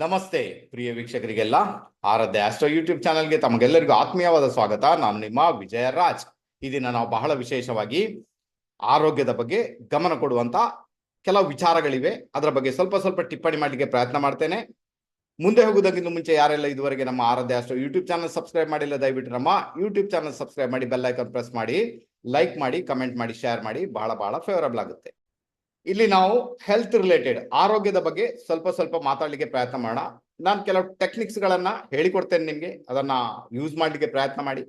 ನಮಸ್ತೆ, ಪ್ರಿಯ ವೀಕ್ಷಕರಿಗೆಲ್ಲ. ಆರಾಧ್ಯ astro YouTube ಚಾನಲ್ಗೆ ತಮಗೆಲ್ಲರಿಗೂ ಆತ್ಮೀಯವಾದ ಸ್ವಾಗತ. ನಾನು ನಿಮ್ಮ ವಿಜಯ ರಾಜ್ ಈ ನಾವು ಬಹಳ ವಿಶೇಷವಾಗಿ ಆರೋಗ್ಯದ ಬಗ್ಗೆ ಗಮನ ಕೊಡುವಂತ ಕೆಲವು ವಿಚಾರಗಳಿವೆ. ಅದರ ಬಗ್ಗೆ ಸ್ವಲ್ಪ ಸ್ವಲ್ಪ ಟಿಪ್ಪಣಿ ಮಾಡಲಿಕ್ಕೆ ಪ್ರಯತ್ನ ಮಾಡ್ತೇನೆ. ಮುಂದೆ ಹೋಗುವುದಕ್ಕಿಂತ ಮುಂಚೆ ಯಾರೆಲ್ಲ ಇದುವರೆಗೆ ನಮ್ಮ Aradhya astro YouTube channel subscribe ಮಾಡಿಲ್ಲ, ದಯವಿಟ್ಟು ನಮ್ಮ ಯೂಟ್ಯೂಬ್ ಚಾನಲ್ ಸಬ್ಸ್ಕ್ರೈಬ್ ಮಾಡಿ, ಬೆಲ್ ಐಕನ್ ಪ್ರೆಸ್ ಮಾಡಿ, ಲೈಕ್ ಮಾಡಿ, ಕಮೆಂಟ್ ಮಾಡಿ, ಶೇರ್ ಮಾಡಿ. ಬಹಳ ಬಹಳ ಫೇವರಬಲ್ ಆಗುತ್ತೆ. ಇಲ್ಲಿ ನಾವು ಹೆಲ್ತ್ ರಿಲೇಟೆಡ್ ಆರೋಗ್ಯದ ಬಗ್ಗೆ ಸ್ವಲ್ಪ ಸ್ವಲ್ಪ ಮಾತಾಡ್ಲಿಕ್ಕೆ ಪ್ರಯತ್ನ ಮಾಡೋಣ. ನಾನು ಕೆಲವು ಟೆಕ್ನಿಕ್ಸ್ ಗಳನ್ನ ಹೇಳಿಕೊಡ್ತೇನೆ ನಿಮ್ಗೆ. ಅದನ್ನ ಯೂಸ್ ಮಾಡ್ಲಿಕ್ಕೆ ಪ್ರಯತ್ನ ಮಾಡಿ.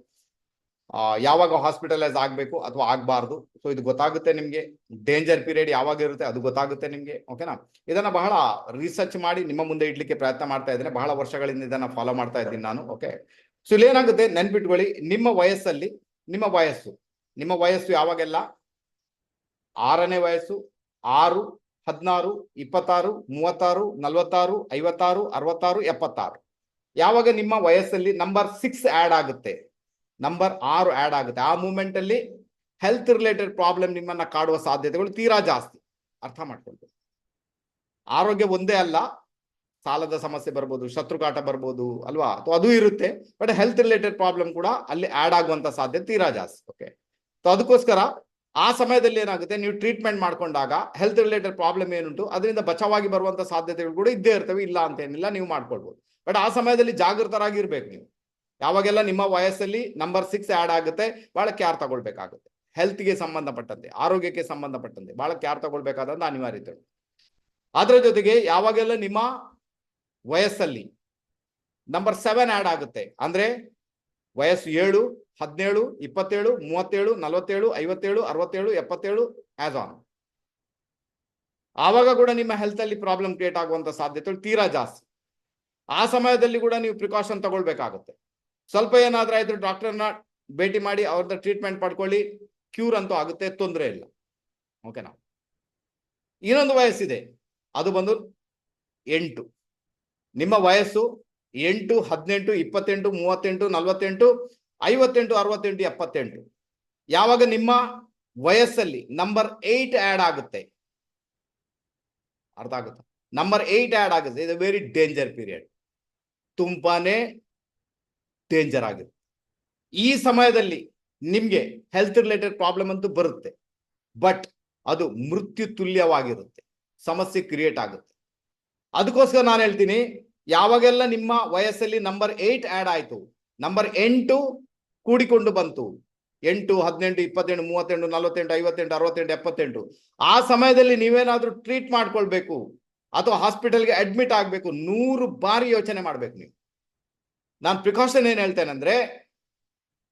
ಯಾವಾಗ ಹಾಸ್ಪಿಟಲೈಸ್ ಆಗ್ಬೇಕು ಅಥವಾ ಆಗ್ಬಾರ್ದು. ಸೊ ಇದು ಗೊತ್ತಾಗುತ್ತೆ ನಿಮ್ಗೆ. ಡೇಂಜರ್ ಪೀರಿಯಡ್ ಯಾವಾಗ ಇರುತ್ತೆ ಅದು ಗೊತ್ತಾಗುತ್ತೆ ನಿಮ್ಗೆ. ಓಕೆನಾ ಇದನ್ನ ಬಹಳ ರಿಸರ್ಚ್ ಮಾಡಿ ನಿಮ್ಮ ಮುಂದೆ ಇಡ್ಲಿಕ್ಕೆ ಪ್ರಯತ್ನ ಮಾಡ್ತಾ ಇದ್ದೇನೆ. ಬಹಳ ವರ್ಷಗಳಿಂದ ಇದನ್ನ ಫಾಲೋ ಮಾಡ್ತಾ ಇದ್ದೀನಿ ನಾನು. ಓಕೆ ಸೊ ಇಲ್ಲಿ ಏನಾಗುತ್ತೆ? ನೆನ್ಪಿಟ್ಕೊಳ್ಳಿ. ನಿಮ್ಮ ವಯಸ್ಸಲ್ಲಿ, ನಿಮ್ಮ ವಯಸ್ಸು. ನಿಮ್ಮ ವಯಸ್ಸು ಯಾವಾಗೆಲ್ಲ? ಆರನೇ ವಯಸ್ಸು ಆರು, ಹದಿನಾರು, ಇಪ್ಪತ್ತಾರು, ಮೂವತ್ತಾರು, ನಲವತ್ತಾರು, ಐವತ್ತಾರು, ಅರವತ್ತಾರು, ಎಪ್ಪತ್ತಾರು. ಯಾವಾಗ ನಿಮ್ಮ ವಯಸ್ಸಲ್ಲಿ ನಂಬರ್ ಸಿಕ್ಸ್ ಆ್ಯಡ್ ಆಗುತ್ತೆ? ನಂಬರ್ ಆರು ಆ್ಯಡ್ ಆಗುತ್ತೆ. ಆ ಮೂಮೆಂಟ್ ಅಲ್ಲಿ ಹೆಲ್ತ್ ರಿಲೇಟೆಡ್ ಪ್ರಾಬ್ಲಮ್ ನಿಮ್ಮನ್ನ ಕಾಡುವ ಸಾಧ್ಯತೆಗಳು ತೀರಾ ಜಾಸ್ತಿ. ಅರ್ಥ ಮಾಡ್ಕೊಳ್ಬೇಕು. ಆರೋಗ್ಯ ಒಂದೇ ಅಲ್ಲ. ಸಾಲದ ಸಮಸ್ಯೆ ಬರ್ಬೋದು ಶತ್ರುಕಾಟ ಬರ್ಬೋದು, ಅಲ್ವಾ? ಅಥವಾ ಅದು ಇರುತ್ತೆ. ಬಟ್ ಹೆಲ್ತ್ ರಿಲೇಟೆಡ್ ಪ್ರಾಬ್ಲಮ್ ಕೂಡ ಅಲ್ಲಿ ಆಡ್ ಆಗುವಂತ ಸಾಧ್ಯತೆ ತೀರಾ ಜಾಸ್ತಿ. ಓಕೆ ಸೊ ಅದಕ್ಕೋಸ್ಕರ ಆ ಸಮಯದಲ್ಲಿ ಏನಾಗುತ್ತೆ? ನೀವು ಟ್ರೀಟ್ಮೆಂಟ್ ಮಾಡ್ಕೊಂಡಾಗ ಹೆಲ್ತ್ ರಿಲೇಟೆಡ್ ಪ್ರಾಬ್ಲಮ್ ಏನುಂಟು? ಅದರಿಂದ ಬಚಾವಾಗಿ ಬರುವಂತ ಸಾಧ್ಯತೆಗಳು ಕೂಡ ಇದ್ದೇ ಇರ್ತವೆ. ಇಲ್ಲ ಅಂತ ಏನಿಲ್ಲ, ನೀವು ಮಾಡ್ಕೊಳ್ಬಹುದು ಬಟ್ ಆ ಸಮಯದಲ್ಲಿ ಜಾಗೃತರಾಗಿರ್ಬೇಕು ನೀವು. ಯಾವಾಗೆಲ್ಲ ನಿಮ್ಮ ವಯಸ್ಸಲ್ಲಿ ನಂಬರ್ ಸಿಕ್ಸ್ ಆಡ್ ಆಗುತ್ತೆ ಬಹಳ ಕ್ಯಾರ್ ತಗೊಳ್ಬೇಕಾಗುತ್ತೆ. ಹೆಲ್ತ್ಗೆ ಸಂಬಂಧಪಟ್ಟಂತೆ, ಆರೋಗ್ಯಕ್ಕೆ ಸಂಬಂಧಪಟ್ಟಂತೆ ಬಹಳ ಕ್ಯಾರ್ ತಗೊಳ್ಬೇಕಾದಂತ ಅನಿವಾರ್ಯತೆ ಅದರ ಜೊತೆಗೆ ಯಾವಾಗೆಲ್ಲ ನಿಮ್ಮ ವಯಸ್ಸಲ್ಲಿ ನಂಬರ್ ಸೆವೆನ್ ಆಡ್ ಆಗುತ್ತೆ, ಅಂದ್ರೆ ವಯಸ್ಸು ಏಳು, ಹದಿನೇಳು, ಇಪ್ಪತ್ತೇಳು, ಮೂವತ್ತೇಳು, ನಲವತ್ತೇಳು, ಐವತ್ತೇಳು, ಅರವತ್ತೇಳು, ಎಪ್ಪತ್ತೇಳು ಆಸ್ ಆನ್ ಆವಾಗ ಕೂಡ ನಿಮ್ಮ ಹೆಲ್ತ್ ಅಲ್ಲಿ ಪ್ರಾಬ್ಲಮ್ ಕ್ರಿಯೇಟ್ ಆಗುವಂತ ಸಾಧ್ಯತೆಗಳು ತೀರಾ ಜಾಸ್ತಿ. ಆ ಸಮಯದಲ್ಲಿ ಕೂಡ ನೀವು ಪ್ರಿಕಾಷನ್ ತಗೊಳ್ಬೇಕಾಗುತ್ತೆ. ಸ್ವಲ್ಪ ಏನಾದ್ರೂ ಆಯ್ತು ಡಾಕ್ಟರ್ನ ಭೇಟಿ ಮಾಡಿ ಅವ್ರದ್ದು ಟ್ರೀಟ್ಮೆಂಟ್ ಪಡ್ಕೊಳ್ಳಿ. ಕ್ಯೂರ್ ಅಂತೂ ಆಗುತ್ತೆ, ತೊಂದರೆ ಇಲ್ಲ. ಓಕೆನಾ ಇನ್ನೊಂದು ವಯಸ್ಸಿದೆ. ಅದು ಬಂದು ಎಂಟು. ನಿಮ್ಮ ವಯಸ್ಸು ಎಂಟು, ಹದಿನೆಂಟು, ಇಪ್ಪತ್ತೆಂಟು, ಮೂವತ್ತೆಂಟು, ನಲವತ್ತೆಂಟು, ಐವತ್ತೆಂಟು, ಅರವತ್ತೆಂಟು, ಎಪ್ಪತ್ತೆಂಟು. ಯಾವಾಗ ನಿಮ್ಮ ವಯಸ್ಸಲ್ಲಿ ನಂಬರ್ ಏಟ್ ಆ್ಯಡ್ ಆಗುತ್ತೆ? ಅರ್ಥ ಆಗುತ್ತೆ? ನಂಬರ್ ಏಟ್ ಆ್ಯಡ್ ಆಗುತ್ತೆ. ಇದು ವೆರಿ ಡೇಂಜರ್ ಪೀರಿಯಡ್ ತುಂಬಾನೇ ಡೇಂಜರ್ ಆಗುತ್ತೆ. ಈ ಸಮಯದಲ್ಲಿ ನಿಮ್ಗೆ ಹೆಲ್ತ್ ರಿಲೇಟೆಡ್ ಪ್ರಾಬ್ಲಮ್ ಅಂತೂ ಬರುತ್ತೆ. ಬಟ್ ಅದು ಮೃತ್ಯು ತುಲ್ಯವಾಗಿರುತ್ತೆ ಸಮಸ್ಯೆ ಕ್ರಿಯೇಟ್ ಆಗುತ್ತೆ. ಅದಕ್ಕೋಸ್ಕರ ನಾನು ಹೇಳ್ತೀನಿ ಯಾವಾಗೆಲ್ಲ ನಿಮ್ಮ ವಯಸ್ಸಲ್ಲಿ ನಂಬರ್ ಏಟ್ ಆಡ್ ಆಯ್ತು ನಂಬರ್ ಎಂಟು ಕೂಡಿಕೊಂಡು ಬಂತು, ಎಂಟು, ಹದಿನೆಂಟು, ಇಪ್ಪತ್ತೆಂಟು, ಮೂವತ್ತೆಂಟು, ನಲವತ್ತೆಂಟು, ಐವತ್ತೆಂಟು, ಅರವತ್ತೆಂಟು, ಎಪ್ಪತ್ತೆಂಟು, ಆ ಸಮಯದಲ್ಲಿ ನೀವೇನಾದ್ರೂ ಟ್ರೀಟ್ ಮಾಡ್ಕೊಳ್ಬೇಕು ಅಥವಾ ಹಾಸ್ಪಿಟಲ್ಗೆ ಅಡ್ಮಿಟ್ ಆಗಬೇಕು, ನೂರು ಬಾರಿ ಯೋಚನೆ ಮಾಡ್ಬೇಕು ನೀವು. ನಾನು ಪ್ರಿಕಾಷನ್ ಏನು ಹೇಳ್ತೇನೆ ಅಂದ್ರೆ,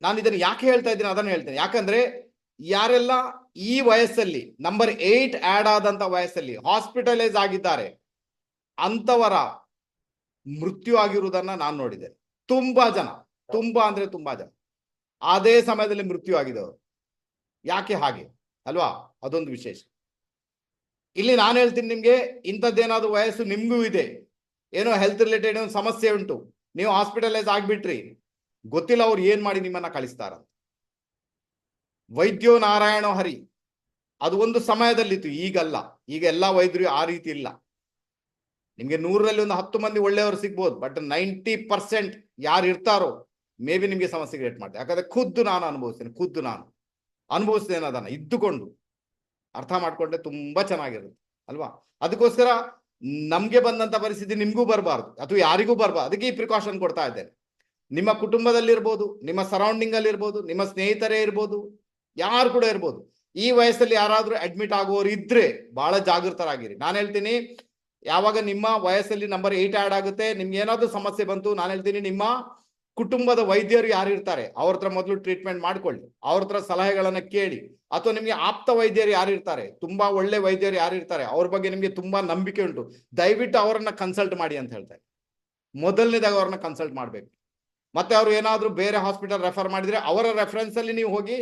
ನಾನು ಇದನ್ನು ಯಾಕೆ ಹೇಳ್ತಾ ಇದ್ದೀನಿ ಅದನ್ನು ಹೇಳ್ತೇನೆ. ಯಾಕಂದ್ರೆ ಯಾರೆಲ್ಲ ಈ ವಯಸ್ಸಲ್ಲಿ ನಂಬರ್ ಏಟ್ ಆಡ್ ಆದಂತ ವಯಸ್ಸಲ್ಲಿ ಹಾಸ್ಪಿಟಲೈಸ್ ಆಗಿದ್ದಾರೆ, ಅಂತವರ ಮೃತ್ಯು ಆಗಿರುವುದನ್ನ ನಾನು ನೋಡಿದೆ. ತುಂಬಾ ಜನ ತುಂಬಾ ಅಂದ್ರೆ ತುಂಬಾ ಜನ. ಅದೇ ಸಮಯದಲ್ಲಿ ಮೃತ್ಯು ಆಗಿದವರು. ಯಾಕೆ ಹಾಗೆ? ಅಲ್ವಾ? ಅದೊಂದು ವಿಶೇಷ. ಇಲ್ಲಿ ನಾನು ಹೇಳ್ತೀನಿ ನಿಮ್ಗೆ ಇಂಥದ್ದೇನಾದ್ರೂ ವಯಸ್ಸು ನಿಮ್ಗೂ ಇದೆ. ಏನೋ ಹೆಲ್ತ್ ರಿಲೇಟೆಡ್ ಒಂದು ಸಮಸ್ಯೆ ಉಂಟು. ನೀವು ಹಾಸ್ಪಿಟಲೈಸ್ ಆಗ್ಬಿಟ್ರಿ. ಗೊತ್ತಿಲ್ಲ ಅವ್ರು ಏನ್ ಮಾಡಿ ನಿಮ್ಮನ್ನ ಕಳಿಸ್ತಾರಂತ. ವೈದ್ಯೋ ನಾರಾಯಣೋ ಹರಿ. ಅದು ಒಂದು ಸಮಯದಲ್ಲಿತ್ತು ಈಗಲ್ಲ. ಈಗ ಎಲ್ಲಾ ವೈದ್ಯರು ಆ ರೀತಿ ಇಲ್ಲ. ನಿಮ್ಗೆ ನೂರರಲ್ಲಿ ಒಂದು ಹತ್ತು ಮಂದಿ ಒಳ್ಳೆಯವರು ಸಿಗ್ಬೋದು ಬಟ್ ನೈಂಟಿ ಪರ್ಸೆಂಟ್ ಯಾರು ಇರ್ತಾರೋ ಮೇ ಬಿ ನಿಮ್ಗೆ ಸಮಸ್ಯೆ ಕ್ರಿಯೇಟ್ ಮಾಡ್ತಾರೆ ಯಾಕಂದ್ರೆ ಖುದ್ದು ನಾನು ಅನುಭವಿಸ್ತೇನೆ, ಖುದ್ದು ನಾನು. ಅನುಭವಿಸ್ತೇನೆ ಅದನ್ನ ಇದ್ದುಕೊಂಡು ಅರ್ಥ ಮಾಡಿಕೊಂಡ್ರೆ ತುಂಬಾ ಚೆನ್ನಾಗಿರುತ್ತೆ, ಅಲ್ವಾ? ಅದಕ್ಕೋಸ್ಕರ ನಮಗೆ ಬಂದಂತ ಪರಿಸ್ಥಿತಿ ನಿಮಗೂ ಬರಬಾರ್ದು. ಅಥವಾ ಯಾರಿಗೂ ಬರಬಾರ್ದು. ಅದಕ್ಕೆ ಈ ಪ್ರಿಕಾಷನ್ ಕೊಡ್ತಾ ಇದ್ದೇನೆ. ನಿಮ್ಮ ಕುಟುಂಬದಲ್ಲಿರ್ಬೋದು ನಿಮ್ಮ ಸರೌಂಡಿಂಗ್ ಅಲ್ಲಿ ಇರ್ಬೋದು, ನಿಮ್ಮ ಸ್ನೇಹಿತರೇ ಇರ್ಬೋದು, ಯಾರು ಕೂಡ ಇರ್ಬೋದು. ಈ ವಯಸ್ಸಲ್ಲಿ ಯಾರಾದರೂ ಅಡ್ಮಿಟ್ ಆಗುವವರು ಇದ್ರೆ ಬಹಳ ಜಾಗೃತರಾಗಿರಿ. ನಾನು ಹೇಳ್ತೀನಿ ಯಾವಾಗ ನಿಮ್ಮ ವಯಸ್ಸಲ್ಲಿ ನಂಬರ್ ಏಟ್ ಆ್ಯಡ್ ಆಗುತ್ತೆ, ನಿಮ್ಗೆ ಏನಾದರೂ ಸಮಸ್ಯೆ ಬಂತು, ನಾನು ಹೇಳ್ತೀನಿ, ನಿಮ್ಮ ಕುಟುಂಬದ ವೈದ್ಯರು ಯಾರು ಇರ್ತಾರೆ, ಅವ್ರ ಹತ್ರ ಮೊದಲು ಟ್ರೀಟ್ಮೆಂಟ್ ಮಾಡ್ಕೊಳ್ಳಿ, ಅವ್ರ ಹತ್ರ ಸಲಹೆಗಳನ್ನ ಕೇಳಿ, ಅಥವಾ ನಿಮಗೆ ಆಪ್ತ ವೈದ್ಯರು ಯಾರು ಇರ್ತಾರೆ, ತುಂಬಾ ಒಳ್ಳೆ ವೈದ್ಯರು ಯಾರು ಇರ್ತಾರೆ, ಅವ್ರ ಬಗ್ಗೆ ನಿಮಗೆ ತುಂಬಾ ನಂಬಿಕೆ ಉಂಟು, ದಯವಿಟ್ಟು ಅವರನ್ನ ಕನ್ಸಲ್ಟ್ ಮಾಡಿ ಅಂತ ಹೇಳ್ತಾರೆ. ಮೊದಲನೇದಾಗ ಅವ್ರನ್ನ ಕನ್ಸಲ್ಟ್ ಮಾಡ್ಬೇಕು. ಮತ್ತೆ ಅವ್ರು ಏನಾದರೂ ಬೇರೆ ಹಾಸ್ಪಿಟಲ್ ರೆಫರ್ ಮಾಡಿದ್ರೆ, ಅವರ ರೆಫರೆನ್ಸ್ ಅಲ್ಲಿ ನೀವು ಹೋಗಿ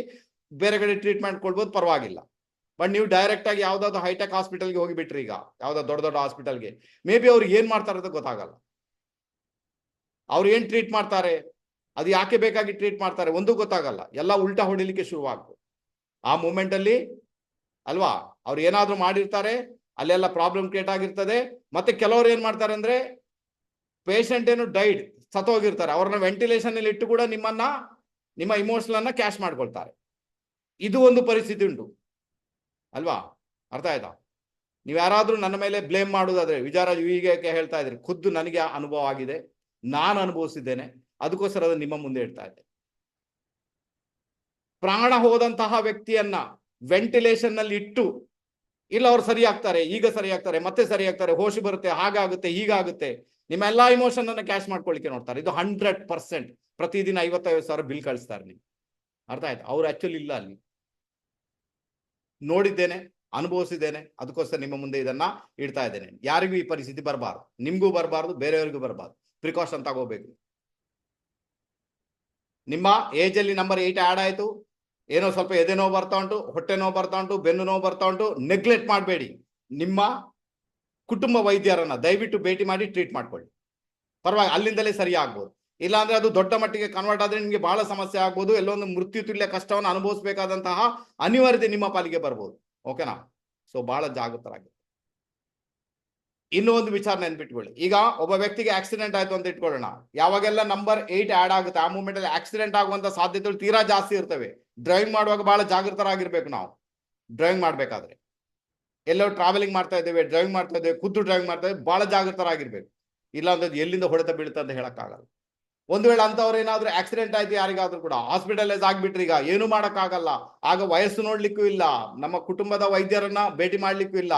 ಬೇರೆ ಕಡೆ ಟ್ರೀಟ್ಮೆಂಟ್ ಕೊಡ್ಬೋದು, ಪರವಾಗಿಲ್ಲ. ಬಟ್ ನೀವು ಡೈರೆಕ್ಟ್ ಆಗಿ ಯಾವ್ದಾದ್ರು ಹೈಟೆಕ್ ಹಾಸ್ಪಿಟಲ್ಗೆ ಹೋಗಿಬಿಟ್ರಿ ಈಗ. ಯಾವ್ದಾದ್ರು ದೊಡ್ಡ ದೊಡ್ಡ ಹಾಸ್ಪಿಟಲ್ಗೆ ಮೇ ಬಿ ಅವ್ರು ಏನ್ ಮಾಡ್ತಾರೆ ಅಂತ ಗೊತ್ತಾಗಲ್ಲ. ಅವ್ರು ಏನ್ ಟ್ರೀಟ್ ಮಾಡ್ತಾರೆ? ಅದು ಯಾಕೆ ಬೇಕಾಗಿ ಟ್ರೀಟ್ ಮಾಡ್ತಾರೆ? ಒಂದು ಗೊತ್ತಾಗಲ್ಲ. ಎಲ್ಲ ಉಲ್ಟಾ ಹೊಡಿಲಿಕ್ಕೆ ಶುರುವಾಗ್ತು. ಆ ಮೂಮೆಂಟ್ ಅಲ್ಲಿ ಅಲ್ವಾ? ಅವ್ರು ಏನಾದ್ರೂ ಮಾಡಿರ್ತಾರೆ, ಅಲ್ಲೆಲ್ಲ ಪ್ರಾಬ್ಲಮ್ ಕ್ರಿಯೇಟ್ ಆಗಿರ್ತದೆ. ಮತ್ತೆ ಕೆಲವರು ಏನ್ ಮಾಡ್ತಾರೆ ಅಂದ್ರೆ ಪೇಷಂಟ್ ಏನು ಡೈಡ್ ಸತ್ತೋಗಿರ್ತಾರೆ. ಅವ್ರನ್ನ ವೆಂಟಿಲೇಷನ್ ಅಲ್ಲಿ ಇಟ್ಟು ಕೂಡ ನಿಮ್ಮನ್ನ, ನಿಮ್ಮ ಇಮೋಷನ್ ಅನ್ನ ಕ್ಯಾಶ್ ಮಾಡ್ಕೊಳ್ತಾರೆ. ಇದು ಒಂದು ಪರಿಸ್ಥಿತಿ ಉಂಟು. ಅಲ್ವಾ? ಅರ್ಥ ಆಯ್ತಾ? ನೀವು ಯಾರಾದ್ರೂ ನನ್ನ ಮೇಲೆ ಬ್ಲೇಮ್ ಮಾಡುದಾದ್ರೆ ವಿಚಾರ ಹೀಗೆ ಹೇಳ್ತಾ ಇದ್ರಿ? ಖುದ್ದು ನನಗೆ ಅನುಭವ ಆಗಿದೆ. ನಾನು ಅನುಭವಿಸಿದ್ದೇನೆ. ಅದಕ್ಕೋಸ್ಕರ ಅದು ನಿಮ್ಮ ಮುಂದೆ ಇಡ್ತಾ ಇದ್ದೆ. ಪ್ರಾಣ ಹೋದಂತಹ ವ್ಯಕ್ತಿಯನ್ನ ವೆಂಟಿಲೇಷನ್ನಲ್ಲಿ ಇಟ್ಟು, ಇಲ್ಲ ಅವ್ರು ಸರಿ ಆಗ್ತಾರೆ ಈಗ ಸರಿ ಆಗ್ತಾರೆ ಮತ್ತೆ ಸರಿ ಆಗ್ತಾರೆ ಹೋಶಿ ಬರುತ್ತೆ, ಹಾಗಾಗುತ್ತೆ, ಹೀಗಾಗುತ್ತೆ, ನಿಮ್ಮ ಎಲ್ಲಾ ಇಮೋಷನ್ ಅನ್ನ ಕ್ಯಾಶ್ ಮಾಡ್ಕೊಳ್ಳಿಕ್ಕೆ ನೋಡ್ತಾರೆ. ಇದು ಹಂಡ್ರೆಡ್ ಪರ್ಸೆಂಟ್ ಪ್ರತಿದಿನ ಐವತ್ತೈವತ್ತು ಸಾವಿರ ಬಿಲ್ ಕಳಿಸ್ತಾರೆ ನೀವು ಅರ್ಥ ಆಯ್ತು? ಅವ್ರು ಆಕ್ಚುಲಿ ಇಲ್ಲ ಅಲ್ಲಿ. ನೋಡಿದ್ದೇನೆ, ಅನುಭವಿಸಿದ್ದೇನೆ, ಅದಕ್ಕೋಸ್ಕರ ನಿಮ್ಮ ಮುಂದೆ ಇದನ್ನ ಇಡ್ತಾ ಇದ್ದೇನೆ. ಯಾರಿಗೂ ಈ ಪರಿಸ್ಥಿತಿ ಬರಬಾರ್ದು. ನಿಮ್ಗೂ ಬರಬಾರ್ದು, ಬೇರೆಯವರಿಗೂ ಬರಬಾರ್ದು. ಪ್ರಿಕಾಷನ್ ತಗೋಬೇಕು. ನಿಮ್ಮ ಏಜ್ ಅಲ್ಲಿ ನಂಬರ್ ಏಟ್ ಆಡ್ ಆಯಿತು. ಏನೋ ಸ್ವಲ್ಪ ಎದೆ ನೋವು ಬರ್ತಾ ಉಂಟು, ಹೊಟ್ಟೆ ನೋವು ಬರ್ತಾ ಉಂಟು, ಬೆನ್ನು ನೋವು ಬರ್ತಾ ಉಂಟು ನೆಗ್ಲೆಕ್ಟ್ ಮಾಡಬೇಡಿ. ನಿಮ್ಮ ಕುಟುಂಬ ವೈದ್ಯರನ್ನ ದಯವಿಟ್ಟು ಭೇಟಿ ಮಾಡಿ ಟ್ರೀಟ್ ಮಾಡ್ಕೊಳ್ಳಿ. ಪರವಾಗಿ ಅಲ್ಲಿಂದಲೇ ಸರಿ ಆಗ್ಬೋದು ಇಲ್ಲಾಂದ್ರೆ ಅದು ದೊಡ್ಡ ಮಟ್ಟಿಗೆ ಕನ್ವರ್ಟ್ ಆದ್ರೆ ನಿಮಗೆ ಬಹಳ ಸಮಸ್ಯೆ ಆಗ್ಬೋದು. ಎಲ್ಲೊಂದು ಮೃತ್ಯು ತುಲ್ಯ ಕಷ್ಟವನ್ನು ಅನುಭವಿಸಬೇಕಾದಂತಹ ಅನಿವಾರ್ಯತೆ ನಿಮ್ಮ ಪಾಲಿಗೆ ಬರ್ಬೋದು. ಓಕೆನಾ ಸೊ ಬಹಳ ಜಾಗೃತರಾಗಿ. ಇನ್ನೂ ಒಂದು ವಿಚಾರ ನೆನ್ಪಿಟ್ಕೊಳ್ಳಿ. ಈಗ ಒಬ್ಬ ವ್ಯಕ್ತಿಗೆ ಆಕ್ಸಿಡೆಂಟ್ ಆಯ್ತು ಅಂತ ಇಟ್ಕೊಳ್ಳೋಣ. ಯಾವಾಗೆಲ್ಲ ನಂಬರ್ ಏಟ್ ಆಡ್ ಆಗುತ್ತೆ, ಆ ಮೂಮೆಂಟ್ ಅಲ್ಲಿ ಆಕ್ಸಿಡೆಂಟ್ ಆಗುವಂತ ಸಾಧ್ಯತೆಗಳು ತೀರಾ ಜಾಸ್ತಿ ಇರ್ತವೆ. ಡ್ರೈವಿಂಗ್ ಮಾಡುವಾಗ ಬಹಳ ಜಾಗೃತರಾಗಿರ್ಬೇಕು ನಾವು. ಡ್ರೈವಿಂಗ್ ಮಾಡ್ಬೇಕಾದ್ರೆ. ಎಲ್ಲೋ ಟ್ರಾವೆಲಿಂಗ್ ಮಾಡ್ತಾ ಇದ್ದೇವೆ ಡ್ರೈವಿಂಗ್ ಮಾಡ್ತಾ ಇದ್ದೇವೆ, ಖುದ್ದು ಡ್ರೈವಿಂಗ್ ಮಾಡ್ತಾ ಇದ್ದೇವೆ, ಬಹಳ ಜಾಗೃತರಾಗಿರ್ಬೇಕು. ಇಲ್ಲ ಅಂದ್ರೆ ಎಲ್ಲಿಂದ ಹೊಡೆತ ಬೀಳುತ್ತೆ ಅಂತ ಹೇಳಕ್ಕಾಗಲ್ಲ. ಒಂದು ವೇಳೆ ಅಂತವ್ರೇನಾದ್ರೂ ಆಕ್ಸಿಡೆಂಟ್ ಆಯ್ತು ಯಾರಿಗಾದ್ರೂ ಕೂಡ ಹಾಸ್ಪಿಟಲೈಸ್ ಆಗ್ಬಿಟ್ರಿ ಈಗ, ಏನು ಮಾಡಕ್ಕಾಗಲ್ಲ. ಆಗ ವಯಸ್ಸು ನೋಡ್ಲಿಕ್ಕೂ ಇಲ್ಲ, ನಮ್ಮ ಕುಟುಂಬದ ವೈದ್ಯರನ್ನ ಭೇಟಿ ಮಾಡ್ಲಿಕ್ಕೂ ಇಲ್ಲ.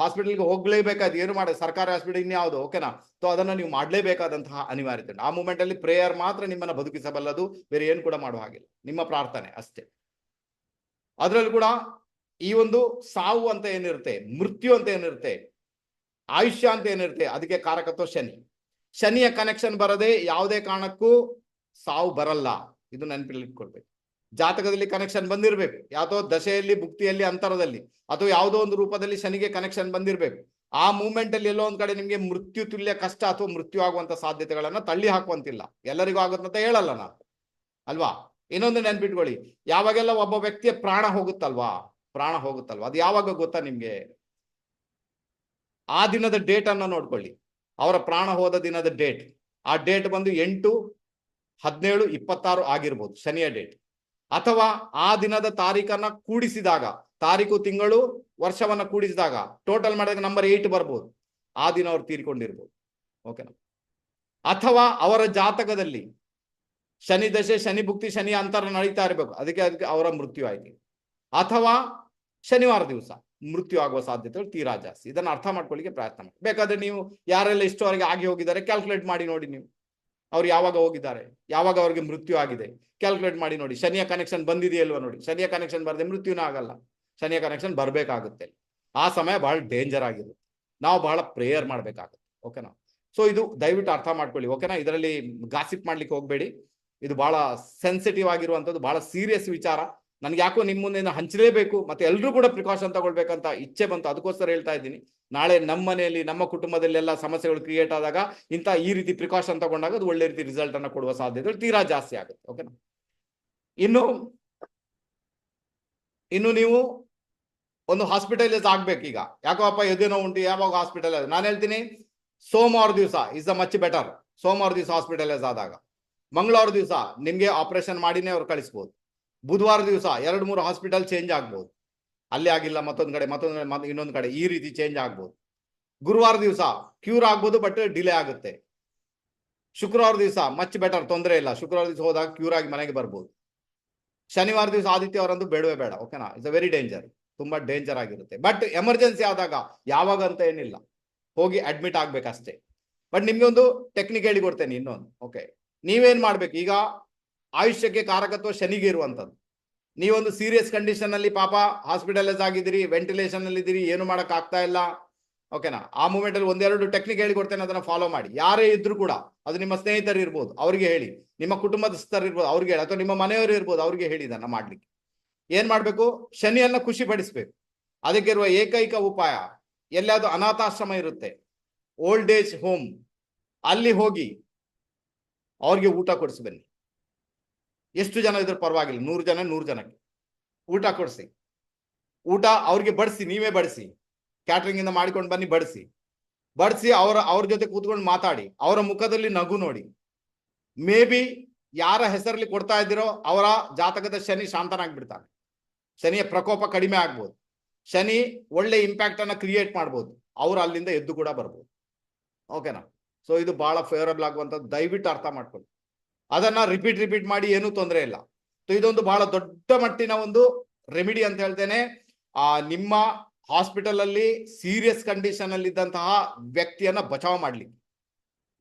ಹಾಸ್ಪಿಟಲ್ಗೆ ಹೋಗ್ಲೇಬೇಕಾದ್ ಏನು ಮಾಡಿ, ಸರ್ಕಾರಿ ಹಾಸ್ಪಿಟಲ್ ಇನ್ಯಾವುದು ಓಕೆನಾ ಸೊ ಅದನ್ನ ನೀವು ಮಾಡ್ಲೇಬೇಕಾದಂತಹ ಅನಿವಾರ್ಯತೆ ಆ ಮೂಮೆಂಟ್ ಅಲ್ಲಿ ಪ್ರೇಯರ್ ಮಾತ್ರ ನಿಮ್ಮನ್ನ ಬದುಕಿಸಬಲ್ಲದು, ಬೇರೆ ಏನು ಕೂಡ ಮಾಡುವ ಹಾಗಿಲ್ಲ. ನಿಮ್ಮ ಪ್ರಾರ್ಥನೆ ಅಷ್ಟೇ. ಅದರಲ್ಲಿ ಕೂಡ ಈ ಒಂದು ಸಾವು ಅಂತ ಏನಿರುತ್ತೆ, ಮೃತ್ಯು ಅಂತ ಏನಿರುತ್ತೆ, ಆಯುಷ್ಯ ಅಂತ ಏನಿರುತ್ತೆ, ಅದಕ್ಕೆ ಕಾರಕತ್ವ ಶನಿ. ಶನಿಯ ಕನೆಕ್ಷನ್ ಬರದೆ ಯಾವುದೇ ಕಾರಣಕ್ಕೂ ಸಾವು ಬರಲ್ಲ. ಇದು ನೆನಪಿನಲ್ಲಿ ಇಟ್ಕೊಳ್ಬೇಕು ಜಾತಕದಲ್ಲಿ ಕನೆಕ್ಷನ್ ಬಂದಿರಬೇಕು. ಯಾವುದೋ ದಶೆಯಲ್ಲಿ, ಭುಕ್ತಿಯಲ್ಲಿ, ಅಂತರದಲ್ಲಿ ಅಥವಾ ಯಾವುದೋ ಒಂದು ರೂಪದಲ್ಲಿ ಶನಿಗೆ ಕನೆಕ್ಷನ್ ಬಂದಿರಬೇಕು. ಆ ಮೂಮೆಂಟ್ ಅಲ್ಲಿ ಎಲ್ಲೋ ಒಂದ್ ಕಡೆ ನಿಮ್ಗೆ ಮೃತ್ಯು ತುಲ್ಯ ಕಷ್ಟ ಅಥವಾ ಮೃತ್ಯು ಆಗುವಂತ ಸಾಧ್ಯತೆಗಳನ್ನ ತಳ್ಳಿ ಹಾಕುವಂತಿಲ್ಲ. ಎಲ್ಲರಿಗೂ ಆಗುತ್ತಂತ ಹೇಳಲ್ಲ ನಾನು ಅಲ್ವಾ? ಇನ್ನೊಂದು ನೆನ್ಪಿಟ್ಕೊಳ್ಳಿ. ಯಾವಾಗೆಲ್ಲ ಒಬ್ಬ ವ್ಯಕ್ತಿಯ ಪ್ರಾಣ ಹೋಗುತ್ತಲ್ವಾ? ಪ್ರಾಣ ಹೋಗುತ್ತಲ್ವಾ? ಅದು ಯಾವಾಗ ಗೊತ್ತಾ ನಿಮ್ಗೆ? ಆ ದಿನದ ಡೇಟ್ ಅನ್ನ ನೋಡ್ಕೊಳ್ಳಿ. ಅವರ ಪ್ರಾಣ ಹೋದ ದಿನದ ಡೇಟ್. ಆ ಡೇಟ್ ಬಂದು ಎಂಟು, ಹದಿನೇಳು, ಇಪ್ಪತ್ತಾರು ಆಗಿರ್ಬೋದು, ಶನಿಯ ಡೇಟ್. ಅಥವಾ ಆ ದಿನದ ತಾರೀಖನ್ನ ಕೂಡಿಸಿದಾಗ, ತಾರೀಕು, ತಿಂಗಳು, ವರ್ಷವನ್ನ ಕೂಡಿಸಿದಾಗ ಟೋಟಲ್ ಮಾಡಿದಾಗ ನಂಬರ್ ಏಟ್ ಬರ್ಬೋದು. ಆ ದಿನ ಅವ್ರು ತೀರಿಕೊಂಡಿರ್ಬೋದು. ಓಕೆನಾ ಅಥವಾ ಅವರ ಜಾತಕದಲ್ಲಿ ಶನಿ ದಶೆ, ಶನಿ ಭುಕ್ತಿ, ಶನಿ ಅಂತರ ನಡೀತಾ ಇರಬೇಕು. ಅದಕ್ಕೆ ಅದಕ್ಕೆ ಅವರ ಮೃತ್ಯು ಆಯ್ತು ಅಥವಾ ಶನಿವಾರ ದಿವಸ. ಮೃತ್ಯು ಆಗುವ ಸಾಧ್ಯತೆಗಳು ತೀರಾ ಜಾಸ್ತಿ. ಇದನ್ನು ಅರ್ಥ ಮಾಡ್ಕೊಳ್ಳಿಕ್ಕೆ ಪ್ರಯತ್ನ ಮಾಡಿ. ಬೇಕಾದ್ರೆ ನೀವು ಯಾರೆಲ್ಲ ಇಷ್ಟವರೆಗೆ ಆಗಿ ಹೋಗಿದ್ದಾರೆ ಕ್ಯಾಲ್ಕುಲೇಟ್ ಮಾಡಿ ನೋಡಿ ನೀವು. ಅವ್ರು ಯಾವಾಗ ಹೋಗಿದ್ದಾರೆ, ಯಾವಾಗ ಅವ್ರಿಗೆ ಮೃತ್ಯು ಆಗಿದೆ ಕ್ಯಾಲ್ಕುಲೇಟ್ ಮಾಡಿ ನೋಡಿ. ಶನಿಯ ಕನೆಕ್ಷನ್ ಬಂದಿದೆಯಲ್ವ ನೋಡಿ. ಶನಿಯ ಕನೆಕ್ಷನ್ ಬರದೆ ಮೃತ್ಯುನ ಆಗಲ್ಲ. ಶನಿಯ ಕನೆಕ್ಷನ್ ಬರಬೇಕಾಗುತ್ತೆ. ಆ ಸಮಯ ಬಹಳ ಡೇಂಜರ್ ಆಗಿರುತ್ತೆ. ನಾವು ಬಹಳ ಪ್ರೇಯರ್ ಮಾಡಬೇಕಾಗುತ್ತೆ. ಓಕೆನಾ ಸೊ ಇದು ದಯವಿಟ್ಟು ಅರ್ಥ ಮಾಡ್ಕೊಳ್ಳಿ. ಓಕೆನಾ ಇದರಲ್ಲಿ ಗಾಸಿಪ್ ಮಾಡ್ಲಿಕ್ಕೆ ಹೋಗ್ಬೇಡಿ. ಇದು ಬಹಳ ಸೆನ್ಸಿಟಿವ್ ಆಗಿರುವಂತದ್ದು ಬಹಳ ಸೀರಿಯಸ್ ವಿಚಾರ. ನನ್ಗೆ ಯಾಕೋ ನಿಮ್ಮ ಮುಂದೆ ಹಂಚಲೇಬೇಕು, ಮತ್ತೆ ಎಲ್ಲರೂ ಕೂಡ ಪ್ರಿಕಾಷನ್ ತಗೊಳ್ಬೇಕಂತ ಇಚ್ಛೆ ಬಂತು. ಅದಕ್ಕೋಸ್ಕರ ಹೇಳ್ತಾ ಇದ್ದೀನಿ. ನಾಳೆ ನಮ್ಮ ಮನೆಯಲ್ಲಿ, ನಮ್ಮ ಕುಟುಂಬದಲ್ಲಿ ಎಲ್ಲ ಸಮಸ್ಯೆಗಳು ಕ್ರಿಯೇಟ್ ಆದಾಗ ಇಂಥ ಈ ರೀತಿ ಪ್ರಿಕಾಷನ್ ತಗೊಂಡಾಗ ಅದು ಒಳ್ಳೆ ರೀತಿ ರಿಸಲ್ಟ್ ಅನ್ನ ಕೊಡುವ ಸಾಧ್ಯತೆಗಳು ತೀರಾ ಜಾಸ್ತಿ ಆಗುತ್ತೆ. ಓಕೆನಾ ಇನ್ನು ಇನ್ನು ನೀವು ಒಂದು ಹಾಸ್ಪಿಟಲೈಸ್ ಆಗ್ಬೇಕು ಈಗ ಯಾಕೋಪ್ಪ ಎದೆ ನೋವು ಉಂಟು, ಯಾವಾಗ ಹಾಸ್ಪಿಟಲ್ ನಾನು ಹೇಳ್ತೀನಿ, ಸೋಮವಾರ ದಿವಸ ಇಸ್ ದ ಮಚ್ ಬೆಟರ್ ಸೋಮವಾರ ದಿವಸ ಹಾಸ್ಪಿಟಲೈಸ್ ಆದಾಗ. ಮಂಗಳವಾರ ದಿವಸ ನಿಮ್ಗೆ ಆಪರೇಷನ್ ಮಾಡಿನೇ ಅವ್ರು ಕಳಿಸ್ಬೋದು. ಬುಧವಾರ ದಿವಸ ಎರಡು ಮೂರು ಹಾಸ್ಪಿಟಲ್ ಚೇಂಜ್ ಆಗ್ಬೋದು. ಅಲ್ಲಿ ಆಗಿಲ್ಲ ಮತ್ತೊಂದು ಕಡೆ ಮತ್ತೊಂದು ಕಡೆ, ಇನ್ನೊಂದು ಕಡೆ ಈ ರೀತಿ ಚೇಂಜ್ ಆಗ್ಬೋದು. ಗುರುವಾರ ದಿವಸ ಕ್ಯೂರ್ ಆಗ್ಬೋದು ಬಟ್ ಡಿಲೇ ಆಗುತ್ತೆ. ಶುಕ್ರವಾರ ದಿವಸ ಮಚ್ ಬೆಟರ್ ತೊಂದರೆ ಇಲ್ಲ. ಶುಕ್ರವಾರ ದಿವಸ ಹೋದಾಗ ಕ್ಯೂರ್ ಆಗಿ ಮನೆಗೆ ಬರ್ಬೋದು. ಶನಿವಾರ ದಿವಸ ಆದಿತ್ಯ ಅವರಂದು ಬೇಡವೇ ಬೇಡ ಓಕೆನಾ ಇಟ್ಸ್ ಅ ವೆರಿ ಡೇಂಜರ್ ತುಂಬಾ ಡೇಂಜರ್ ಆಗಿರುತ್ತೆ. ಬಟ್ ಎಮರ್ಜೆನ್ಸಿ ಆದಾಗ ಯಾವಾಗ ಅಂತ ಏನಿಲ್ಲ. ಹೋಗಿ ಅಡ್ಮಿಟ್ ಆಗ್ಬೇಕಷ್ಟೇ. ಬಟ್ ನಿಮ್ಗೆ ಒಂದು ಟೆಕ್ನಿಕ್ ಹೇಳಿ ಕೊಡ್ತೇನೆ ಇನ್ನೊಂದು ಓಕೆ ನೀವೇನ್ ಮಾಡ್ಬೇಕು? ಈಗ ಆಯುಷ್ಯಕ್ಕೆ ಕಾರಕತ್ವ ಶನಿಗೆ ಇರುವಂಥದ್ದು. ನೀವೊಂದು ಸೀರಿಯಸ್ ಕಂಡೀಷನ್ ಅಲ್ಲಿ ಪಾಪ ಹಾಸ್ಪಿಟಲೈಸ್ ಆಗಿದ್ದೀರಿ ವೆಂಟಿಲೇಷನ್ ಅಲ್ಲಿ ಇದ್ದೀರಿ, ಏನು ಮಾಡಕ್ ಆಗ್ತಾ ಇಲ್ಲ. ಓಕೆನಾ ಆ ಮೂಮೆಂಟ್ ಅಲ್ಲಿ ಒಂದೆರಡು ಟೆಕ್ನಿಕ್ ಹೇಳಿಕೊಡ್ತೇನೆ ಅದನ್ನ ಫಾಲೋ ಮಾಡಿ. ಯಾರೇ ಇದ್ರು ಕೂಡ ಅದು ನಿಮ್ಮ ಸ್ನೇಹಿತರು ಇರ್ಬೋದು, ಅವ್ರಿಗೆ ಹೇಳಿ. ನಿಮ್ಮ ಕುಟುಂಬಸ್ಥರು ಇರ್ಬೋದು, ಅವ್ರಿಗೆ ಹೇಳಿ. ಅಥವಾ ನಿಮ್ಮ ಮನೆಯವರು ಇರ್ಬೋದು, ಅವ್ರಿಗೆ ಹೇಳಿ ಇದನ್ನ ಮಾಡ್ಲಿಕ್ಕೆ. ಏನ್ ಮಾಡ್ಬೇಕು? ಶನಿಯನ್ನ ಖುಷಿ ಪಡಿಸ್ಬೇಕು. ಅದಕ್ಕಿರುವ ಏಕೈಕ ಉಪಾಯ ಎಲ್ಲಾದ್ರೂ ಅನಾಥಾಶ್ರಮ ಇರುತ್ತೆ. ಓಲ್ಡ್ ಏಜ್ ಹೋಮ್ ಅಲ್ಲಿ ಹೋಗಿ ಅವ್ರಿಗೆ ಊಟ ಕೊಡಿಸಿ ಬನ್ನಿ. ಎಷ್ಟು ಜನ ಇದ್ರ ಪರವಾಗಿಲ್ಲ, ನೂರು ಜನ, ನೂರು ಜನಕ್ಕೆ. ಊಟ ಕೊಡಿಸಿ. ಊಟ ಅವ್ರಿಗೆ ಬಡಿಸಿ, ನೀವೇ ಬಡಿಸಿ. ಕ್ಯಾಟ್ರಿಂಗ್ ಇಂದ ಮಾಡಿಕೊಂಡು ಬನ್ನಿ, ಬಡಿಸಿ. ಬಡಿಸಿ ಅವರ, ಅವ್ರ ಜೊತೆ ಕೂತ್ಕೊಂಡು ಮಾತಾಡಿ. ಅವರ ಮುಖದಲ್ಲಿ ನಗು ನೋಡಿ. ಮೇ ಬಿ ಯಾರ ಹೆಸರಲ್ಲಿ ಕೊಡ್ತಾ ಇದ್ದೀರೋ ಅವರ ಜಾತಕದ ಶನಿ ಶಾಂತನಾಗ್ಬಿಡ್ತಾನೆ. ಶನಿಯ ಪ್ರಕೋಪ ಕಡಿಮೆ ಆಗ್ಬೋದು. ಶನಿ ಒಳ್ಳೆ ಇಂಪ್ಯಾಕ್ಟ್ ಅನ್ನ ಕ್ರಿಯೇಟ್ ಮಾಡ್ಬೋದು. ಅವ್ರು ಅಲ್ಲಿಂದ ಎದ್ದು ಕೂಡ ಬರ್ಬೋದು. ಓಕೆನಾ ಸೊ ಇದು ಬಹಳ ಫೇವರಬಲ್ ಆಗುವಂಥದ್ದು. ದಯವಿಟ್ಟು ಅರ್ಥ ಮಾಡ್ಕೊಳ್ಳಿ. ಅದನ್ನ ರಿಪೀಟ್ ರಿಪೀಟ್ ಮಾಡಿ ಏನೂ ತೊಂದರೆ ಇಲ್ಲ. ಇದೊಂದು ಬಹಳ ದೊಡ್ಡ ಮಟ್ಟಿನ ಒಂದು ರೆಮಿಡಿ ಅಂತ ಹೇಳ್ತೇನೆ. ಆ, ನಿಮ್ಮ ಹಾಸ್ಪಿಟಲ್ ಅಲ್ಲಿ ಸೀರಿಯಸ್ ಕಂಡೀಷನ್ ಅಲ್ಲಿ ಇದ್ದಂತಹ ವ್ಯಕ್ತಿಯನ್ನ ಬಚಾವ್ ಮಾಡ್ಲಿಕ್ಕೆ.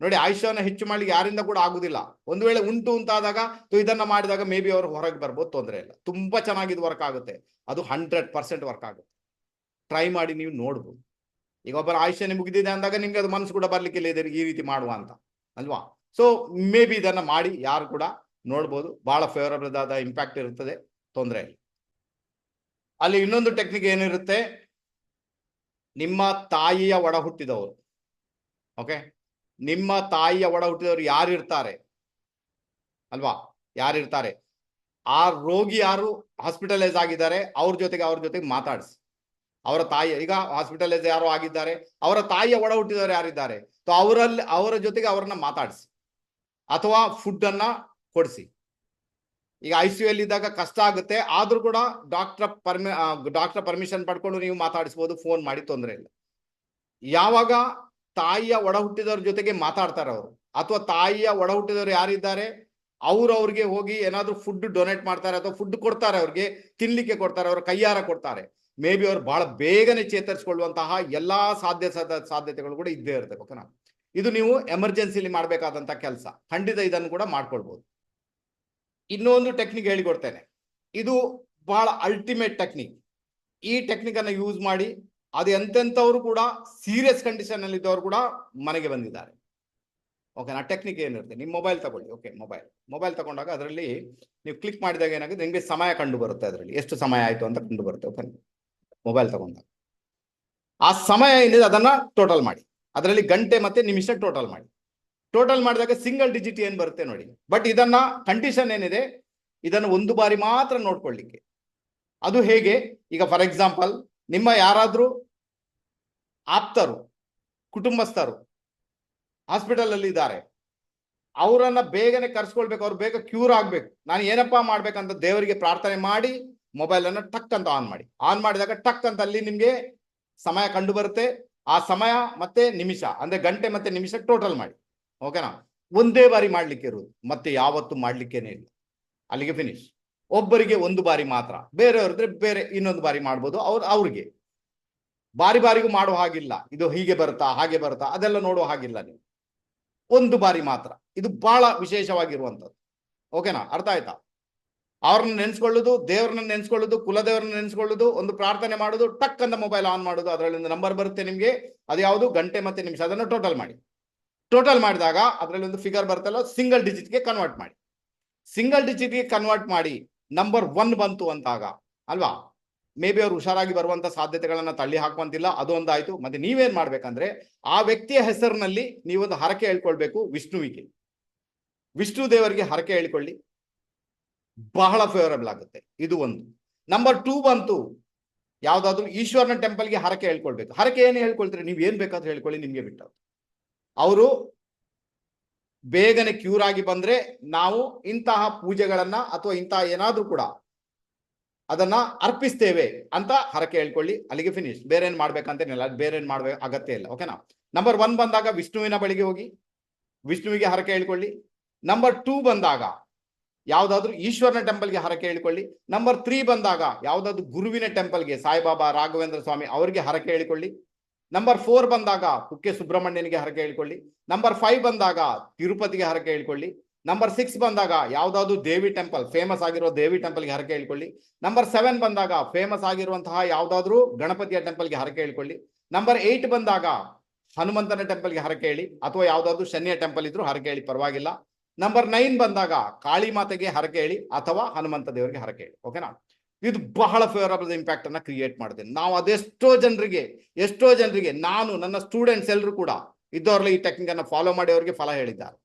ನೋಡಿ, ಆಯುಷ್ಯವನ್ನು ಹೆಚ್ಚು ಮಾಡ್ಲಿಕ್ಕೆ ಯಾರಿಂದ ಕೂಡ ಆಗುದಿಲ್ಲ. ಒಂದು ವೇಳೆ ಉಂಟು ಉಂಟಾದಾಗ ಸೊ ಇದನ್ನ ಮಾಡಿದಾಗ ಮೇ ಬಿ ಅವರು ಹೊರಗೆ ಬರ್ಬೋದು, ತೊಂದರೆ ಇಲ್ಲ. ತುಂಬಾ ಚೆನ್ನಾಗಿ ವರ್ಕ್ ಆಗುತ್ತೆ. ಅದು ಹಂಡ್ರೆಡ್ ಪರ್ಸೆಂಟ್ ವರ್ಕ್ ಆಗುತ್ತೆ. ಟ್ರೈ ಮಾಡಿ ನೀವು ನೋಡ್ಬೋದು. ಈಗ ಒಬ್ಬರ ಆಯುಷ್ಯ ಮುಗಿದಿದೆ ಅಂದಾಗ ನಿಮ್ಗೆ ಅದು ಮನಸ್ಸು ಕೂಡ ಬರ್ಲಿಕ್ಕೆ ಇಲ್ಲ ಈ ರೀತಿ ಮಾಡುವ ಅಂತ. ಅಲ್ವಾ? ಸೊ ಮೇ ಬಿ ಇದನ್ನ ಮಾಡಿ ಯಾರು ಕೂಡ ನೋಡ್ಬೋದು. ಬಹಳ ಫೇವರಬಲ್ ಆದ ಇಂಪ್ಯಾಕ್ಟ್ ಇರುತ್ತದೆ. ತೊಂದರೆ ಇಲ್ಲ. ಅಲ್ಲಿ ಇನ್ನೊಂದು ಟೆಕ್ನಿಕ್ ಏನಿರುತ್ತೆ? ನಿಮ್ಮ ತಾಯಿಯ ಒಡ ಹುಟ್ಟಿದವರು. ಓಕೆ ನಿಮ್ಮ ತಾಯಿಯ ಒಡ ಹುಟ್ಟಿದವರು ಯಾರು ಇರ್ತಾರೆ ಅಲ್ವಾ? ಯಾರಿರ್ತಾರೆ? ಆ ರೋಗಿ ಯಾರು? ಹಾಸ್ಪಿಟಲೈಸ್ ಆಗಿದ್ದಾರೆ. ಅವ್ರ ಜೊತೆಗೆ ಅವ್ರ ಜೊತೆಗೆ ಮಾತಾಡಿಸಿ. ಅವರ ತಾಯಿ, ಈಗ ಹಾಸ್ಪಿಟಲೈಸ್ ಯಾರು ಆಗಿದ್ದಾರೆ. ಅವರ ತಾಯಿಯ ಒಡ ಹುಟ್ಟಿದವರು ಯಾರಿದ್ದಾರೆ? ಸೊ ಅವರಲ್ಲಿ, ಅವರ ಜೊತೆಗೆ ಅವರನ್ನ ಮಾತಾಡಿಸಿ. ಅಥವಾ ಫುಡ್ ಅನ್ನ ಕೊಡಿಸಿ. ಈಗ ಐ ಸಿ ಅಲ್ಲಿ ಇದ್ದಾಗ ಕಷ್ಟ ಆಗುತ್ತೆ. ಆದ್ರೂ ಕೂಡ ಡಾಕ್ಟರ್ ಪರ್ಮಿ ಡಾಕ್ಟರ್ ಪರ್ಮಿಷನ್ ಪಡ್ಕೊಂಡು ನೀವು ಮಾತಾಡಿಸ್ಬೋದು. ಫೋನ್ ಮಾಡಿ ತೊಂದರೆ ಇಲ್ಲ. ಯಾವಾಗ ತಾಯಿಯ ಒಡ ಹುಟ್ಟಿದವ್ರ ಜೊತೆಗೆ ಮಾತಾಡ್ತಾರೆ ಅವರು, ಅಥವಾ ತಾಯಿಯ ಒಡ ಹುಟ್ಟಿದವರು ಯಾರಿದ್ದಾರೆ, ಅವ್ರು ಅವ್ರಿಗೆ ಹೋಗಿ ಏನಾದರೂ ಫುಡ್ ಡೊನೇಟ್ ಮಾಡ್ತಾರೆ ಅಥವಾ ಫುಡ್ ಕೊಡ್ತಾರೆ ಅವ್ರಿಗೆ, ತಿನ್ಲಿಕ್ಕೆ ಕೊಡ್ತಾರೆ, ಅವ್ರ ಕೈಯಾರ ಕೊಡ್ತಾರೆ. ಮೇ ಬಿ ಅವ್ರು ಬಹಳ ಬೇಗನೆ ಚೇತರಿಸಿಕೊಳ್ಳುವಂತಹ ಎಲ್ಲಾ ಸಾಧ್ಯ- ಸಾಧ್ಯತೆಗಳು ಕೂಡ ಇದ್ದೇ ಇರುತ್ತೆ ಓಕೆನಾ ಇದು ನೀವು ಎಮರ್ಜೆನ್ಸಿಲಿ ಮಾಡಬೇಕಾದಂತ ಕೆಲಸ. ಖಂಡಿತ ಇದನ್ನು ಕೂಡ ಮಾಡ್ಕೊಳ್ಬಹುದು ಇನ್ನೊಂದು ಟೆಕ್ನಿಕ್ ಹೇಳಿಕೊಡ್ತೇನೆ ಇದು ಬಹಳ ಅಲ್ಟಿಮೇಟ್ ಟೆಕ್ನಿಕ್ ಈ ಟೆಕ್ನಿಕ್ ಅನ್ನು ಯೂಸ್ ಮಾಡಿ ಅದು ಎಂತೆಂಥವ್ರು ಕೂಡ ಸೀರಿಯಸ್ ಕಂಡೀಷನ್ ಅಲ್ಲಿ ಇದ್ದವರು ಕೂಡ ಮನೆಗೆ ಬಂದಿದ್ದಾರೆ. ಓಕೆನಾ ಟೆಕ್ನಿಕ್ ಏನಿರುತ್ತೆ ನಿಮ್ಮ ಮೊಬೈಲ್ ತಗೊಳ್ಳಿ. ಓಕೆ ಮೊಬೈಲ್ ಮೊಬೈಲ್ ತಗೊಂಡಾಗ ಅದರಲ್ಲಿ ನೀವು ಕ್ಲಿಕ್ ಮಾಡಿದಾಗ ಏನಾಗುತ್ತೆ? ನಿಮಗೆ ಸಮಯ ಕಂಡು ಬರುತ್ತೆ ಅದರಲ್ಲಿ. ಎಷ್ಟು ಸಮಯ ಆಯಿತು ಅಂತ ಕಂಡು ಬರುತ್ತೆ ಓಕೆ ಮೊಬೈಲ್ ತಗೊಂಡಾಗ. ಆ ಸಮಯ ಏನಿದೆ ಅದನ್ನ ಟೋಟಲ್ ಮಾಡಿ. ಅದರಲ್ಲಿ ಗಂಟೆ ಮತ್ತೆ ನಿಮಿಷ ಟೋಟಲ್ ಮಾಡಿ. ಟೋಟಲ್ ಮಾಡಿದಾಗ ಸಿಂಗಲ್ ಡಿಜಿಟ್ ಏನ್ ಬರುತ್ತೆ ನೋಡಿ. ಬಟ್ ಇದನ್ನ ಕಂಡೀಷನ್ ಏನಿದೆ? ಇದನ್ನು ಒಂದು ಬಾರಿ ಮಾತ್ರ ನೋಡ್ಕೊಳ್ಳಿಕ್ಕೆ. ಅದು ಹೇಗೆ? ಈಗ ಫಾರ್ ಎಕ್ಸಾಂಪಲ್ ನಿಮ್ಮ ಯಾರಾದರೂ ಆಪ್ತರು, ಕುಟುಂಬಸ್ಥರು ಹಾಸ್ಪಿಟಲ್ ಅಲ್ಲಿ ಇದ್ದಾರೆ. ಅವರನ್ನ ಬೇಗನೆ ಕರ್ಸ್ಕೊಳ್ಬೇಕು, ಅವ್ರು ಬೇಗ ಕ್ಯೂರ್ ಆಗ್ಬೇಕು. ನಾನು ಏನಪ್ಪಾ ಮಾಡ್ಬೇಕಂತ ದೇವರಿಗೆ ಪ್ರಾರ್ಥನೆ ಮಾಡಿ ಮೊಬೈಲ್ ಅನ್ನ ಟಕ್ ಅಂತ ಆನ್ ಮಾಡಿ. ಆನ್ ಮಾಡಿದಾಗ ಟಕ್ ಅಂತ ಅಲ್ಲಿ ನಿಮ್ಗೆ ಸಮಯ ಕಂಡು ಬರುತ್ತೆ ಆ ಸಮಯ ಮತ್ತೆ ನಿಮಿಷ, ಅಂದ್ರೆ ಗಂಟೆ ಮತ್ತೆ ನಿಮಿಷ ಟೋಟಲ್ ಮಾಡಿ. ಓಕೆನಾ ಒಂದೇ ಬಾರಿ ಮಾಡ್ಲಿಕ್ಕೆ ಇರುವುದು, ಮತ್ತೆ ಯಾವತ್ತು ಮಾಡ್ಲಿಕ್ಕೇನೆ ಇಲ್ಲ. ಅಲ್ಲಿಗೆ ಫಿನಿಶ್ ಒಬ್ಬರಿಗೆ ಒಂದು ಬಾರಿ ಮಾತ್ರ ಬೇರೆಯವರಿದ್ರೆ ಬೇರೆ ಇನ್ನೊಂದು ಬಾರಿ ಮಾಡ್ಬೋದು, ಅವ್ರು, ಅವ್ರಿಗೆ. ಬಾರಿ ಬಾರಿಗೂ ಮಾಡುವ ಹಾಗಿಲ್ಲ, ಇದು ಹೀಗೆ ಬರುತ್ತಾ, ಹಾಗೆ ಬರುತ್ತಾ, ಅದೆಲ್ಲ ನೋಡುವ ಹಾಗಿಲ್ಲ ನೀವು. ಒಂದು ಬಾರಿ ಮಾತ್ರ, ಇದು ಬಹಳ ವಿಶೇಷವಾಗಿರುವಂಥದ್ದು. ಓಕೆನಾ ಅರ್ಥ ಆಯ್ತಾ? ಅವ್ರನ್ನ ನೆನ್ಸ್ಕೊಳ್ಳೋದು, ದೇವ್ರನ್ನ ನೆನ್ಸ್ಕೊಳ್ಳೋದು, ಕುಲದೇವ್ರನ್ನ ನೆನ್ಸ್ಕೊಳ್ಳೋದು, ಒಂದು ಪ್ರಾರ್ಥನೆ ಮಾಡೋದು ಟಕ್ ಅಂತ ಮೊಬೈಲ್ ಆನ್ ಮಾಡೋದು ಅದರಲ್ಲಿ ಒಂದು ನಂಬರ್ ಬರುತ್ತೆ ನಿಮ್ಗೆ. ಅದು ಯಾವುದು? ಗಂಟೆ ಮತ್ತೆ ನಿಮಿಷ. ಅದನ್ನು ಟೋಟಲ್ ಮಾಡಿ. ಟೋಟಲ್ ಮಾಡಿದಾಗ ಅದರಲ್ಲಿ ಒಂದು ಫಿಗರ್ ಬರುತ್ತಲ್ಲ ಸಿಂಗಲ್ ಡಿಜಿಟ್ಗೆ ಕನ್ವರ್ಟ್ ಮಾಡಿ. ಸಿಂಗಲ್ ಡಿಜಿಟ್ಗೆ ಕನ್ವರ್ಟ್ ಮಾಡಿ ನಂಬರ್ ಒನ್ ಬಂತು ಅಂತಾಗ, ಅಲ್ವಾ? ಮೇ ಬಿ ಅವ್ರು ಹುಷಾರಾಗಿ ಬರುವಂತ ಸಾಧ್ಯತೆಗಳನ್ನ ತಳ್ಳಿ ಹಾಕುವಂತಿಲ್ಲ ಅದೊಂದು ಆಯ್ತು ಮತ್ತೆ ನೀವೇನ್ ಮಾಡ್ಬೇಕಂದ್ರೆ, ಆ ವ್ಯಕ್ತಿಯ ಹೆಸರಿನಲ್ಲಿ ನೀವೊಂದು ಹರಕೆ ಹೇಳ್ಕೊಳ್ಬೇಕು ವಿಷ್ಣುವಿಗೆ. ವಿಷ್ಣು ದೇವರಿಗೆ ಹರಕೆ ಹೇಳ್ಕೊಳ್ಳಿ. ಬಹಳ ಫೇವರಬಲ್ ಆಗುತ್ತೆ. ಇದು ಒಂದು. ನಂಬರ್ ಟೂ ಬಂತು. ಯಾವ್ದಾದ್ರು ಈಶ್ವರನ ಟೆಂಪಲ್ಗೆ ಹರಕೆ ಹೇಳ್ಕೊಳ್ಬೇಕು. ಹರಕೆ ಏನು ಹೇಳ್ಕೊಳ್ತೀರಿ? ನೀವು ಏನ್ ಬೇಕಾದ್ರೂ ಹೇಳ್ಕೊಳ್ಳಿ, ನಿಮ್ಗೆ ಬಿಟ್ಟು ಅವರು ಬೇಗನೆ ಕ್ಯೂರ್ ಆಗಿ ಬಂದ್ರೆ ನಾವು ಇಂತಹ ಪೂಜೆಗಳನ್ನ ಅಥವಾ ಇಂತಹ ಏನಾದ್ರೂ ಕೂಡ ಅದನ್ನ ಅರ್ಪಿಸ್ತೇವೆ ಅಂತ ಹರಕೆ ಹೇಳ್ಕೊಳ್ಳಿ, ಅಲ್ಲಿಗೆ ಫಿನಿಶ್ ಬೇರೆ ಏನ್ ಮಾಡ್ಬೇಕಂತೇನಿಲ್ಲ ಬೇರೆ ಏನ್ ಮಾಡ್ಬೇಕು ಅಗತ್ಯ ಇಲ್ಲ. ಓಕೆನಾ ನಂಬರ್ ಒನ್ ಬಂದಾಗ ವಿಷ್ಣುವಿನ ಬಳಿಗೆ ಹೋಗಿ, ವಿಷ್ಣುವಿಗೆ ಹರಕೆ ಹೇಳ್ಕೊಳ್ಳಿ. ನಂಬರ್ ಟೂ ಬಂದಾಗ ಯಾವ್ದಾದ್ರು ಈಶ್ವರನ ಟೆಂಪಲ್ಗೆ ಹರಕೆ ಹೇಳಿಕೊಳ್ಳಿ. ನಂಬರ್ ತ್ರೀ ಬಂದಾಗ ಯಾವ್ದಾದ್ರು ಗುರುವಿನ ಟೆಂಪಲ್ಗೆ ಸಾಯಿಬಾಬಾ ರಾಘವೇಂದ್ರ ಸ್ವಾಮಿ ಅವರಿಗೆ ಹರಕೆ ಹೇಳಿಕೊಳ್ಳಿ. ನಂಬರ್ ಫೋರ್ ಬಂದಾಗ ಕುಕ್ಕೆ ಸುಬ್ರಹ್ಮಣ್ಯನಿಗೆ ಹರಕೆ ಹೇಳಿಕೊಳ್ಳಿ. ನಂಬರ್ ಫೈವ್ ಬಂದಾಗ ತಿರುಪತಿಗೆ ಹರಕೆ ಹೇಳಿಕೊಳ್ಳಿ. ನಂಬರ್ ಸಿಕ್ಸ್ ಬಂದಾಗ ಯಾವ್ದಾದ್ರು ದೇವಿ ಟೆಂಪಲ್ ಫೇಮಸ್ ಆಗಿರೋ ದೇವಿ ಟೆಂಪಲ್ಗೆ ಹರಕೆ ಹೇಳ್ಕೊಳ್ಳಿ. ನಂಬರ್ ಸೆವೆನ್ ಬಂದಾಗ ಫೇಮಸ್ ಆಗಿರುವಂತಹ ಯಾವ್ದಾದ್ರು ಗಣಪತಿಯ ಟೆಂಪಲ್ಗೆ ಹರಕೆ ಹೇಳ್ಕೊಳ್ಳಿ. ನಂಬರ್ ಏಟ್ ಬಂದಾಗ ಹನುಮಂತನ ಟೆಂಪಲ್ಗೆ ಹರಕೆ ಹೇಳಿ. ಅಥವಾ ಯಾವ್ದಾದ್ರು ಶನಿಯ ಟೆಂಪಲ್ ಇದ್ರು ಹರಕೆ ಹೇಳಿ, ಪರವಾಗಿಲ್ಲ. ನಂಬರ್ ನೈನ್ ಬಂದಾಗ ಕಾಳಿ ಮಾತೆಗೆ ಹರಕೆ ಹೇಳಿ ಅಥವಾ ಹನುಮಂತ ದೇವರಿಗೆ ಹರಕೆ ಹೇಳಿ. ಓಕೆನಾ ಇದು ಬಹಳ ಫೇವರಬಲ್ ಇಂಪ್ಯಾಕ್ಟ್ ಅನ್ನ ಕ್ರಿಯೇಟ್ ಮಾಡಿದೆ ನಾವು ಅದೆಷ್ಟೋ ಜನರಿಗೆ, ಎಷ್ಟೋ ಜನರಿಗೆ, ನಾನು, ನನ್ನ ಸ್ಟೂಡೆಂಟ್ಸ್ ಎಲ್ಲರೂ ಕೂಡ ಇದ್ದವ್ರಲ್ಲಿ ಈ ಟೆಕ್ನಿಕ್ ಅನ್ನ ಫಾಲೋ ಮಾಡಿ ಅವರಿಗೆ ಫಲ ಹೇಳಿದ್ದಾರೆ.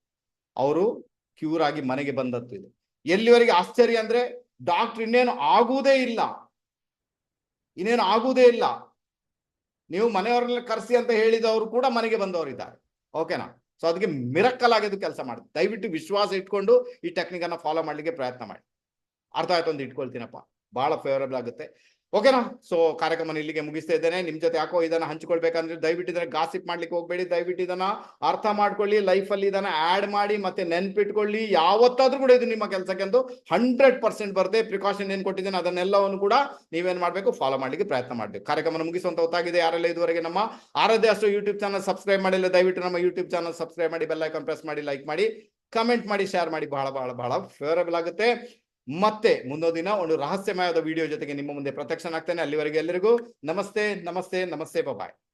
ಅವರು ಕ್ಯೂರ್ ಆಗಿ ಮನೆಗೆ ಬಂದದ್ದು ಇದು. ಎಲ್ಲಿವರೆಗೆ ಆಶ್ಚರ್ಯ ಅಂದ್ರೆ ಡಾಕ್ಟರ್ ಇನ್ನೇನು ಆಗುವುದೇ ಇಲ್ಲ. ಇನ್ನೇನು ಆಗುವುದೇ ಇಲ್ಲ. ನೀವು ಮನೆಯವ್ರನ್ನ ಕರೆಸಿ ಅಂತ ಹೇಳಿದವರು ಕೂಡ ಮನೆಗೆ ಬಂದವರಿದ್ದಾರೆ. ಓಕೆನಾ ಸೊ ಅದಕ್ಕೆ ಮಿರಕ್ಕಲ್ ಆಗಿದ್ದು ಕೆಲಸ ಮಾಡಿ. ದಯವಿಟ್ಟು ವಿಶ್ವಾಸ ಇಟ್ಕೊಂಡು ಈ ಟೆಕ್ನಿಕ್ ಅನ್ನ ಫಾಲೋ ಮಾಡ್ಲಿಕ್ಕೆ ಪ್ರಯತ್ನ ಮಾಡಿ. ಅರ್ಥ ಆಯ್ತು ಒಂದು ಇಟ್ಕೊಳ್ತೀನಪ್ಪ. ಬಹಳ ಫೇವರಬಲ್ ಆಗುತ್ತೆ. ಓಕೆನಾ? ಸೊ ಕಾರ್ಯಕ್ರಮ ಇಲ್ಲಿಗೆ ಮುಗಿಸ್ತಾ ಇದ್ದೇನೆ. ನಿಮ್ ಜೊತೆ ಯಾಕೋ ಇದನ್ನ ಹಂಚ್ಕೊಳ್ಬೇಕಂದ್ರೆ ದಯವಿಟ್ಟು ಇದನ್ನ ಗಾಸಿಪ್ ಮಾಡ್ಲಿಕ್ಕೆ ಹೋಗ್ಬೇಡಿ. ದಯವಿಟ್ಟು ಇದನ್ನ ಅರ್ಥ ಮಾಡ್ಕೊಳ್ಳಿ ಲೈಫ್ ಅಲ್ಲಿ ಇದನ್ನ ಆಡ್ ಮಾಡಿ ಮತ್ತೆ ನೆನ್ಪಿಟ್ಕೊಳ್ಳಿ. ಯಾವತ್ತಾದ್ರೂ ಕೂಡ ಇದು ನಿಮ್ಮ ಕೆಲಸಕ್ಕೆ ಅಂತ ಹಂಡ್ರೆಡ್ ಪರ್ಸೆಂಟ್ ಬರದೆ ಪ್ರಿಕಾಷನ್ ಏನ್ ಕೊಟ್ಟಿದ್ದೇನೆ, ಅದನ್ನೆಲ್ಲವನ್ನು ಕೂಡ ನೀವೇನ್ ಮಾಡ್ಬೇಕು ಫಾಲೋ ಮಾಡ್ಲಿಕ್ಕೆ ಪ್ರಯತ್ನ ಮಾಡ್ಬೇಕು. ಕಾರ್ಯಕ್ರಮ ಮುಗಿಸುವಂತ ಹೊತ್ತಾಗಿದೆ. ಯಾರೆಲ್ಲ ಇದುವರೆಗೆ ನಮ್ಮ ಆರಾಧ್ಯ ಅಷ್ಟು ಯೂಟ್ಯೂಬ್ ಚಾನಲ್ ಸಬ್ಸ್ಕ್ರೈಬ್ ಮಾಡಿಲ್ಲ, ದಯವಿಟ್ಟು ನಮ್ಮ ಯೂಟ್ಯೂಬ್ ಚಾನಲ್ ಸಬ್ಸ್ಕ್ರೈಬ್ ಮಾಡಿ ಬೆಲ್ ಐಕಾನ್ ಪ್ರೆಸ್ ಮಾಡಿ ಲೈಕ್ ಮಾಡಿ ಕಮೆಂಟ್ ಮಾಡಿ ಶೇರ್ ಮಾಡಿ, ಬಹಳ ಬಹಳ ಬಹಳ ಫೇವರಬಲ್ ಆಗುತ್ತೆ. ಮತ್ತೆ ಮುಂದೊಂದು ದಿನ ಒಂದು ರಹಸ್ಯಮಯವಾದ ವಿಡಿಯೋ ಜೊತೆಗೆ ನಿಮ್ಮ ಮುಂದೆ ಪ್ರತ್ಯಕ್ಷನಾಗ್ತೇನೆ. ಅಲ್ಲಿವರೆಗೆ ಎಲ್ಲರಿಗೂ ನಮಸ್ತೆ ನಮಸ್ತೆ ನಮಸ್ತೆ ಬಾಯ್